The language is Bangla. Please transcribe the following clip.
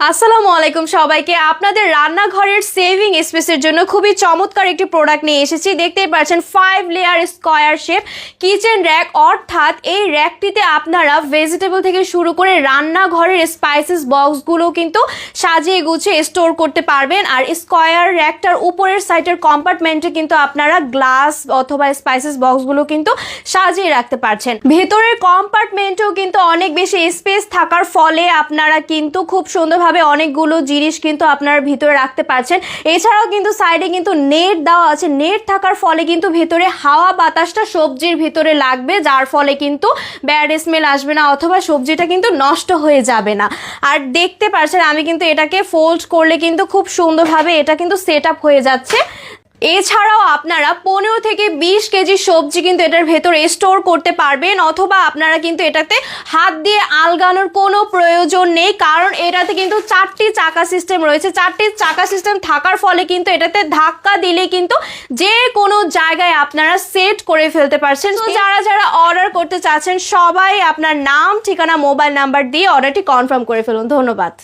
আসসালামু আলাইকুম সবাইকে। আপনাদের রান্নাঘরের সেভিং স্পেসের জন্য খুবই চমৎকার একটি প্রোডাক্ট নিয়ে এসেছি। দেখতেই পাচ্ছেন five layer square shape kitchen rack অর্থাৎ এই র্যাকটিতে আপনারা ভেজিটেবল থেকে শুরু করে রান্নাঘরের স্পাইসেস বক্সগুলো কিন্তু সাজিয়ে গুছিয়ে স্টোর করতে পারবেন। আর স্কোয়ার র্যাকটার উপরের সাইডের কম্পার্টমেন্টে কিন্তু আপনারা গ্লাস অথবা স্পাইসেস বক্সগুলো কিন্তু সাজিয়ে রাখতে পারছেন। ভেতরের কম্পার্টমেন্টেও কিন্তু অনেক বেশি স্পেস থাকার ফলে আপনারা কিন্তু খুব সুন্দরভাবে অনেকগুলো জিনিস কিন্তু আপনার ভিতরে রাখতে পারছেন। এছাড়াও কিন্তু সাইডে কিন্তু নেট দেওয়া আছে। নেট থাকার ফলে কিন্তু ভিতরে হাওয়া বাতাসটা সবজির ভিতরে লাগবে, যার ফলে কিন্তু ব্যাড স্মেল আসবে না অথবা সবজিটা কিন্তু নষ্ট হয়ে যাবে না। আর দেখতে পারছেন, আমি কিন্তু এটাকে ফোল্ড করলে কিন্তু খুব সুন্দরভাবে এটা কিন্তু সেট হয়ে যাচ্ছে। এছাড়াও আপনারা পনেরো থেকে বিশ কেজি সবজি কিন্তু এটার ভেতরে স্টোর করতে পারবেন অথবা আপনারা কিন্তু এটাতে হাত দিয়ে আলগানোর কোনো প্রয়োজন নেই কারণ এটাতে কিন্তু চারটি চাকা সিস্টেম রয়েছে। চারটি চাকা সিস্টেম থাকার ফলে কিন্তু এটাতে ধাক্কা দিলে কিন্তু যে কোনো জায়গায় আপনারা সেট করে ফেলতে পারছেন। তো যারা যারা অর্ডার করতে চাচ্ছেন সবাই আপনার নাম ঠিকানা মোবাইল নাম্বার দিয়ে অর্ডারটি কনফার্ম করে ফেলুন। ধন্যবাদ।